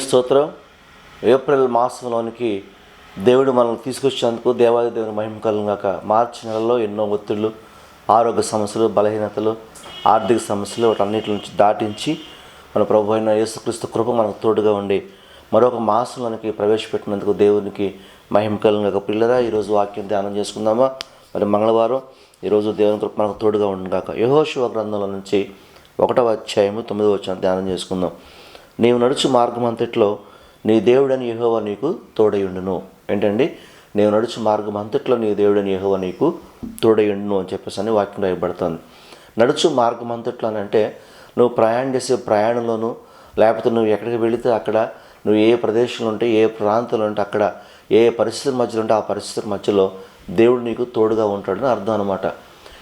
స్తోత్రం. ఏప్రిల్ మాసంలోనికి దేవుడు మనల్ని తీసుకొచ్చినందుకు దేవాది దేవుని మహిమ కలుగాక మార్చి నెలలో ఎన్నో ఒత్తిళ్ళు ఆరోగ్య సమస్యలు బలహీనతలు ఆర్థిక సమస్యలు వాటన్నిటి నుంచి దాటించి మన ప్రభు అయిన యేసుక్రీస్తు కృప మనకు తోడుగా ఉండి మరొక మాసంలోనికి ప్రవేశపెట్టినందుకు దేవునికి మహిమ కలుగాక పిల్లరా ఈరోజు వాక్యం ధ్యానం చేసుకుందామా? మరి మంగళవారం ఈరోజు దేవుని కృప మనకు తోడుగా ఉండగాక యహోశివ గ్రంథంలో నుంచి ఒకటవ అధ్యాయము తొమ్మిదవ వచ్చిన ధ్యానం చేసుకుందాం. నీవు నడుచు మార్గం అంతట్లో నీ దేవుడని యహోవ నీకు తోడయుండును. ఏంటండి? నీవు నడుచు మార్గం అంతట్లో నీ దేవుడని యహోవ నీకు తోడయుండును అని చెప్పేసి అని వాక్యం రాయబడుతుంది. నడుచు మార్గం అంతట్లో అని అంటే నువ్వు ప్రయాణం చేసే ప్రయాణంలోనూ లేకపోతే నువ్వు ఎక్కడికి వెళితే అక్కడ నువ్వు ఏ ప్రదేశంలో ఉంటే ఏ ప్రాంతంలో ఉంటే అక్కడ ఏ పరిస్థితుల మధ్యలో ఉంటే ఆ పరిస్థితుల మధ్యలో దేవుడు నీకు తోడుగా ఉంటాడని అర్థం అనమాట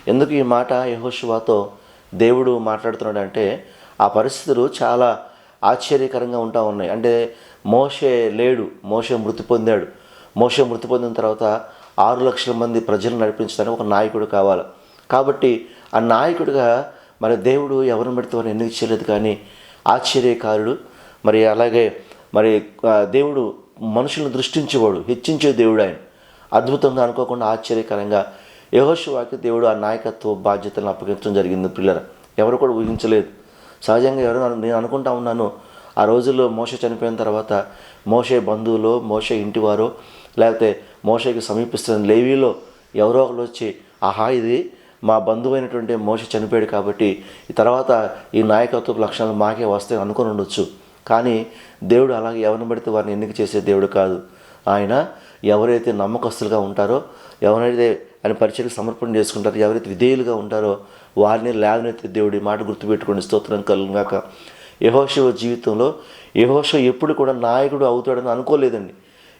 ఎందుకు ఈ మాట యహోశివాతో దేవుడు మాట్లాడుతున్నాడు అంటే ఆ పరిస్థితులు చాలా ఆశ్చర్యకరంగా ఉంటా ఉన్నాయి. అంటే మోషే లేడు మోషే మృతి పొందాడు. మోషే మృతి పొందిన తర్వాత ఆరు లక్షల మంది ప్రజలు నడిపించడానికి ఒక నాయకుడు కావాలి. కాబట్టి ఆ నాయకుడిగా మరి దేవుడు ఎవరిని పెడితే వారిని ఎన్నిక చేయలేదు కానీ ఆశ్చర్యకారుడు. మరి అలాగే మరి దేవుడు మనుషులను దృష్టించేవాడు హెచ్చించే దేవుడు ఆయన. అద్భుతంగా అనుకోకుండా ఆశ్చర్యకరంగా యహోశివాకి దేవుడు ఆ నాయకత్వ బాధ్యతలను అప్పగించడం జరిగింది పిల్లల ఎవరు కూడా ఊహించలేదు. సహజంగా ఎవరు నేను అనుకుంటా ఉన్నాను. ఆ రోజుల్లో మోష చనిపోయిన తర్వాత మోషే బంధువులు మోషే ఇంటివారో లేకపోతే మోషకి సమీపిస్తున్న లేవీలో ఎవరో ఒకరు వచ్చి ఆహా ఇది మా బంధువైనటువంటి మోష చనిపోయాడు కాబట్టి ఈ తర్వాత ఈ నాయకత్వపు లక్షణాలు మాకే వస్తాయి అనుకుని ఉండొచ్చు. కానీ దేవుడు అలాగే ఎవరిని పడితే వారిని ఎన్నిక చేసే దేవుడు కాదు. ఆయన ఎవరైతే నమ్మకస్తులుగా ఉంటారో ఎవరైతే ఆయన పరిచయలు సమర్పణ చేసుకుంటారు. ఎవరైతే విధేయులుగా ఉంటారో వారిని లేవనైతే దేవుడి మాట గుర్తుపెట్టుకోండి. స్తోత్రం కలుగాక యహోశివ జీవితంలో యహోశివ ఎప్పుడు కూడా నాయకుడు అవుతాడని అనుకోలేదండి.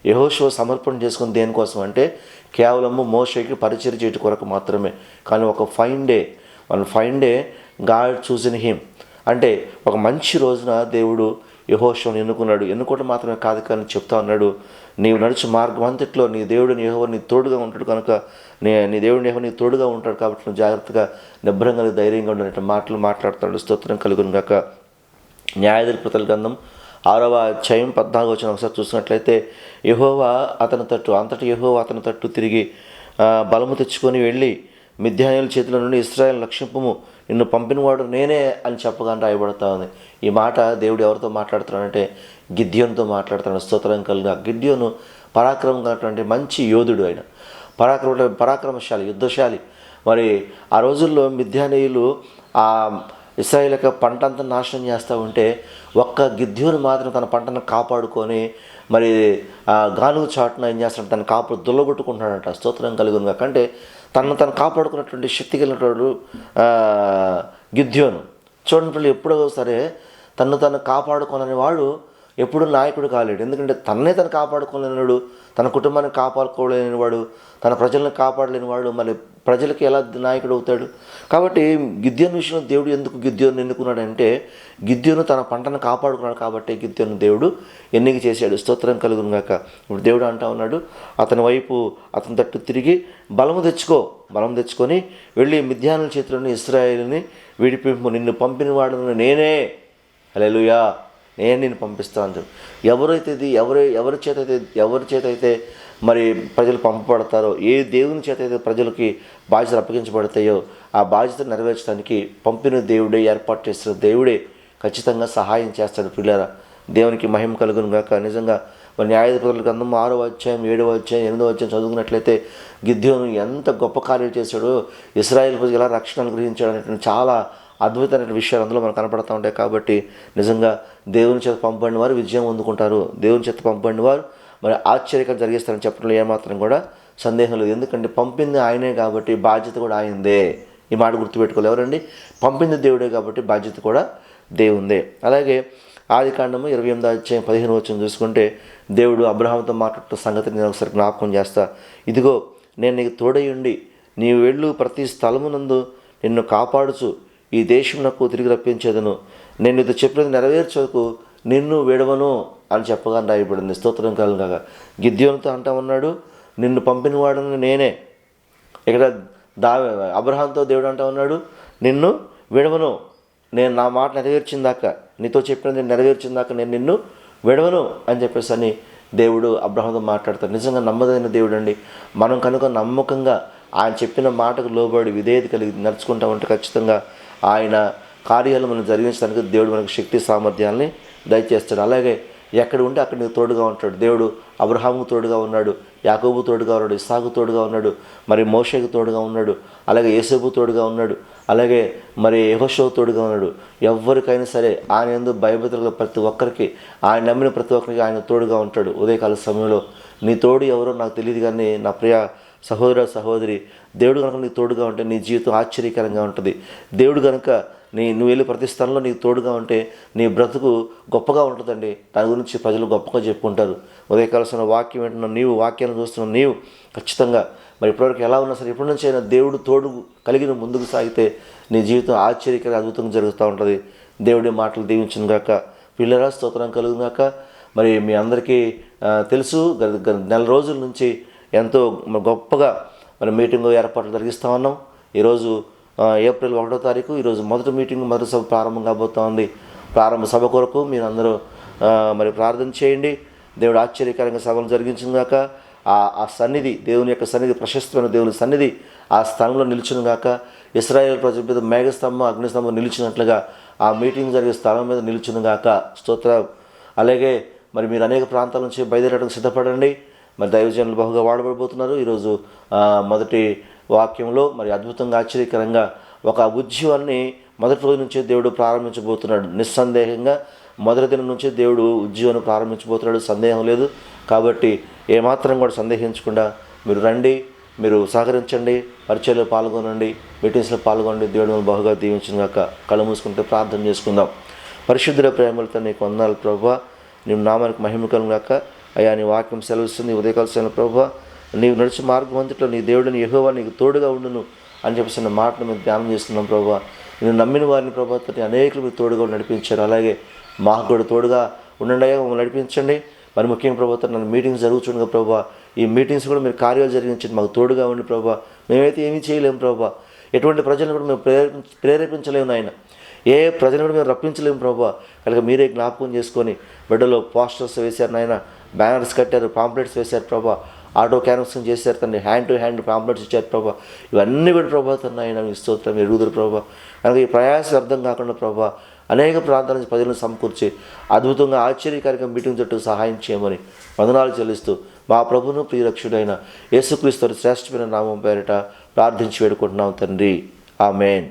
యహోశివ సమర్పణ చేసుకుని దేనికోసం అంటే కేవలము మోషకి పరిచయం చేయటం కొరకు మాత్రమే. కానీ ఒక fine day one fine day god చూసిన హిమ్. అంటే ఒక మంచి రోజున దేవుడు యహోశివని ఎన్నుకున్నాడు. ఎన్నుకోవటం మాత్రమే కాదు కానీ చెప్తా ఉన్నాడు నీవు నడిచి మార్గం అంతట్లో నీ దేవుడు నీ నీ తోడుగా ఉంటాడు కనుక నీ నీ దేవుడు యెహోవా నీ తోడుగా ఉంటాడు కాబట్టి నువ్వు జాగ్రత్తగా నిబ్రంగా ధైర్యంగా ఉండేట మాటలు మాట్లాడుతున్నాడు. స్తోత్రం కలుగును గాక. న్యాయాధిపతుల గ్రంథం ఆరవ అధ్యాయం పద్నాలుగు వచ్చిన ఒకసారి చూసినట్లయితే యహోవా అతని తట్టు అంతటి యహోవా అతని తట్టు తిరిగి బలము తెచ్చుకొని వెళ్ళి మిథ్యాయుల చేతుల నుండి ఇస్రాయల్ లక్ష్యంపము నిన్ను పంపినవాడు నేనే అని చెప్పగానే రాయబడతా ఉంది. ఈ మాట దేవుడు ఎవరితో మాట్లాడుతున్నాడంటే గిద్యోన్తో మాట్లాడుతున్నాడు. స్తోత్రం కలిగిన గిద్యోను పరాక్రమం కలిగినటువంటి మంచి యోధుడు ఆయన. పరాక్రమ పరాక్రమశాలి యుద్ధశాలి. మరి ఆ రోజుల్లో మిథ్యానీయులు ఆ ఇస్రాయిల్ యొక్క పంట అంతా నాశనం చేస్తూ ఉంటే ఒక్క గిద్యోను మాత్రం తన పంటను కాపాడుకొని మరి గాను చాటున ఏం చేస్తాడు తన కాపు దుల్లగొట్టుకుంటున్నాడంట. స్తోత్రం కలుగునుగా కంటే తనను తను కాపాడుకున్నటువంటి శక్తి కలిగినటువంటి గిద్యోను. చూడండి పిల్లలు ఎప్పుడో సరే తను తను కాపాడుకోనని వాడు ఎప్పుడు నాయకుడు కాలేడు. ఎందుకంటే తన్నే తను కాపాడుకోలేనివాడు తన కుటుంబాన్ని కాపాడుకోలేని వాడు తన ప్రజలను కాపాడలేని వాడు మరి ప్రజలకి ఎలా నాయకుడు అవుతాడు? కాబట్టి గిద్యోను విషయంలో దేవుడు ఎందుకు గిద్యోను ఎన్నుకున్నాడంటే గిద్యోను తన పంటను కాపాడుకున్నాడు కాబట్టి గిద్యోను దేవుడు ఎన్నిక చేశాడు. స్తోత్రం కలుగునుగాక ఇప్పుడు దేవుడు అంటా ఉన్నాడు అతని వైపు అతని తట్టు తిరిగి బలము తెచ్చుకో బలం తెచ్చుకొని వెళ్ళి మిథ్యానుల చేతిలోని ఇస్రాయేల్ని విడిపింపు నిన్ను పంపిన వాడును నేనే. అలెలుయా నేను నేను పంపిస్తాను చెప్పి. ఎవరైతే ఇది ఎవరు ఎవరి చేత అయితే ఎవరి చేత అయితే మరి ప్రజలు పంపబడతారో ఏ దేవుని చేత అయితే ప్రజలకి బాధ్యతలు అప్పగించబడతాయో ఆ బాధ్యత నెరవేర్చడానికి పంపిన దేవుడే ఏర్పాటు చేస్తున్న దేవుడే ఖచ్చితంగా సహాయం చేస్తాడు పిల్లల దేవునికి మహిమ కలుగును గాక. నిజంగా మరి న్యాయాధిపతుల గ్రంథం ఆరో అధ్యాయం ఏడవ అధ్యాయం ఎనిమిదవ అధ్యాయం చదువుకున్నట్లయితే గిద్యోను ఎంత గొప్ప కార్యం చేశాడో ఇస్రాయేల్ ప్రజలు ఎలా రక్షణ అనుగ్రహించాడు అనేటువంటి చాలా అద్భుతమైన విషయాలు అందులో మనకు కనపడుతూ ఉంటాయి. కాబట్టి నిజంగా దేవుని చేత పంపబడిన వారు విజయం అందుకుంటారు. దేవుని చేత పంపబడిన వారు మరి ఆశ్చర్యకరం జరిగిస్తారని చెప్పడంలో ఏమాత్రం కూడా సందేహం లేదు. ఎందుకంటే పంపింది ఆయనే కాబట్టి బాధ్యత కూడా ఆయనదే. ఈ మాట గుర్తుపెట్టుకోవాలి ఎవరండి? పంపింది దేవుడే కాబట్టి బాధ్యత కూడా దేవుందే. అలాగే ఆది కాండము ఇరవై ఎనిమిది అధ్యాయం పదిహేను వచ్చిన చూసుకుంటే దేవుడు అబ్రహాంతో మాట్లాడుతున్న సంగతిని నేను ఒకసారి జ్ఞాపకం చేస్తా. ఇదిగో నేను నీకు తోడై ఉండి నీవు వెళ్ళు ప్రతి స్థలమునందు నిన్ను కాపాడుచు. ఈ దేశం నాకు తిరిగి రప్పించేదను. నేను ఇది చెప్పినది నెరవేర్చకు నిన్ను విడవను అని చెప్పగా రాయబడింది. స్తోత్రం కలుగా గిద్యోనితో అంటా ఉన్నాడు నిన్ను పంపినవాడను నేనే. ఇక్కడ దా అబ్రహాంతో దేవుడు అంటా ఉన్నాడు నిన్ను విడవను. నేను నా మాట నెరవేర్చిందాక నీతో చెప్పినది నెరవేర్చిందాక నేను నిన్ను విడవను అని చెప్పేసి అని దేవుడు అబ్రహంతో మాట్లాడతాడు. నిజంగా నమ్మదైన దేవుడు అండి మనం కనుక నమ్మకంగా ఆయన చెప్పిన మాటకు లోబడి విధేయత కలిగి నడుచుకుంటా ఉంటే ఖచ్చితంగా ఆయన కార్యాలు మనం జరిగించడానికి దేవుడు మనకు శక్తి సామర్థ్యాన్ని దయచేస్తాడు. అలాగే ఎక్కడ ఉంటే అక్కడ నీకు తోడుగా ఉంటాడు. దేవుడు అబ్రహాము తోడుగా ఉన్నాడు యాకోబు తోడుగా ఉన్నాడు ఇసాకు తోడుగా ఉన్నాడు మరి మోషకు తోడుగా ఉన్నాడు అలాగే యేసేపు తోడుగా ఉన్నాడు అలాగే మరి యహోషో తోడుగా ఉన్నాడు. ఎవరికైనా సరే ఆయన ఎందు భయభద్రలు ప్రతి ఒక్కరికి ఆయన నమ్మిన ప్రతి ఒక్కరికి ఆయన తోడుగా ఉంటాడు. ఉదయకాల సమయంలో నీ తోడు ఎవరో నాకు తెలియదు కానీ నా ప్రియ సహోదర సహోదరి దేవుడు కనుక నీకు తోడుగా ఉంటే నీ జీవితం ఆశ్చర్యకరంగా ఉంటుంది. దేవుడు కనుక నీ నువ్వు వెళ్ళి ప్రతి స్థలంలో నీకు తోడుగా ఉంటే నీ బ్రతుకు గొప్పగా ఉంటుందండి. దాని గురించి ప్రజలు గొప్పగా చెప్పుకుంటారు. ఉదయకాల్సిన వాక్యం వింటున్న నీవు వాక్యాన్ని చూస్తున్న నీవు ఖచ్చితంగా మరి ఇప్పటివరకు ఎలా ఉన్నా సరే ఇప్పటి నుంచి అయినా దేవుడు తోడు కలిగిన ముందుకు సాగితే నీ జీవితం ఆశ్చర్యకర అద్భుతంగా జరుగుతూ ఉంటుంది. దేవుడి మాటలు దీవించిన గాక. పిల్లరా స్తోత్రం కలుగును మరి మీ అందరికీ తెలుసు. గ నెల రోజుల నుంచి ఎంతో గొప్పగా మరి మీటింగ్ ఏర్పాట్లు జరిగిస్తూ ఉన్నాం. ఈరోజు ఏప్రిల్ ఒకటో తారీఖు ఈరోజు మొదటి మీటింగ్ మొదటి సభ ప్రారంభం కాబోతోంది ప్రారంభ సభ కొరకు మీరు అందరూ మరి ప్రార్థన చేయండి. దేవుడు ఆశ్చర్యకరంగా సభను జరిగించుగాక ఆ ఆ సన్నిధి దేవుని యొక్క సన్నిధి ప్రశస్తమైన దేవుని సన్నిధి ఆ స్థలంలో నిలిచినగాక. ఇస్రాయేల్ ప్రజల మీద మేఘస్తంభం అగ్నిస్తంభం నిలిచినట్లుగా ఆ మీటింగ్ జరిగే స్థలం మీద నిలిచినగాక. స్తోత్ర. అలాగే మరి మీరు అనేక ప్రాంతాల నుంచి బయలుదేరడానికి సిద్ధపడండి. మరి దైవజనులు బహుగా వాడబడిపోతున్నారు ఈరోజు మొదటి వాక్యంలో మరి అద్భుతంగా ఆశ్చర్యకరంగా ఒక ఉద్యమాన్ని మొదటి రోజు నుంచే దేవుడు ప్రారంభించబోతున్నాడు. నిస్సందేహంగా మొదటి దినం నుంచే దేవుడు ఉద్యోగాన్ని ప్రారంభించబోతున్నాడు. సందేహం లేదు. కాబట్టి ఏమాత్రం కూడా సందేహించకుండా మీరు రండి మీరు సహకరించండి పరిచయలో పాల్గొనండి మీటింగ్స్లో పాల్గొనండి. దేవుడు బహుగా దీవించిన కాక కళ్ళు మూసుకుంటే ప్రార్థన చేసుకుందాం. పరిశుద్ధుల ప్రేమలతో నీకు వందనాలు ప్రభా నేను నామానికి మహిమకలం కాక అయ్యా నీ వాక్యం సెలవుస్తుంది. ఉదయకాల సెలవు ప్రభా నీవు నడిచి మార్గం అంతట్లో నీ దేవుడిని ఎహోవా నీకు తోడుగా ఉండును అని చెప్పేసిన మాటను మేము ధ్యానం చేస్తున్నాం ప్రభావ నేను నమ్మిన వారిని ప్రభావం అనేకులు మీరు తోడుగా నడిపించారు. అలాగే మాకు కూడా తోడుగా ఉండండి అయ్యా మమ్మల్ని నడిపించండి. మరి ముఖ్యంగా ప్రభుత్వం నన్ను మీటింగ్స్ జరుగుతుండగా ప్రభా ఈ మీటింగ్స్ కూడా మీరు కార్యాలు జరిగించండి మాకు తోడుగా ఉండి ప్రభా. మేమైతే ఏమీ చేయలేము ప్రభా. ఎటువంటి ప్రజలను కూడా మేము ప్రేరేపి ప్రేరేపించలేము నాయన. ఏ ప్రజలను కూడా మేము రప్పించలేము ప్రభా. కనుక మీరే జ్ఞాపకం చేసుకొని బిడ్డలో పోస్టర్స్ వేశారు నాయన. బ్యానర్స్ కట్టారు పాంప్లెట్స్ వేశారు ప్రభా. ఆటో క్యాన్వసింగ్ చేశారు తండ్రి హ్యాండ్ టు హ్యాండ్ పాంప్లెట్స్ ఇచ్చారు ప్రభా. ఇవన్నీ కూడా ప్రభా తన ఆయన మీ స్తోత్రం ఎరుగుదురు ప్రభా. కనుక ఈ ప్రయాసం అర్థం కాకుండా ప్రభా అనేక ప్రాంతాల నుంచి ప్రజలను సమకూర్చి అద్భుతంగా ఆశ్చర్యకరంగా మీటింగ్ చుట్టూ సహాయం చేయమని వందనాలు చెల్లిస్తూ మా ప్రభును ప్రియరక్షుడైన యేసుక్రీస్తు శ్రేష్టమైన నామం పేరిట ప్రార్థించి వేడుకుంటున్నాం తండ్రి. ఆ మెయిన్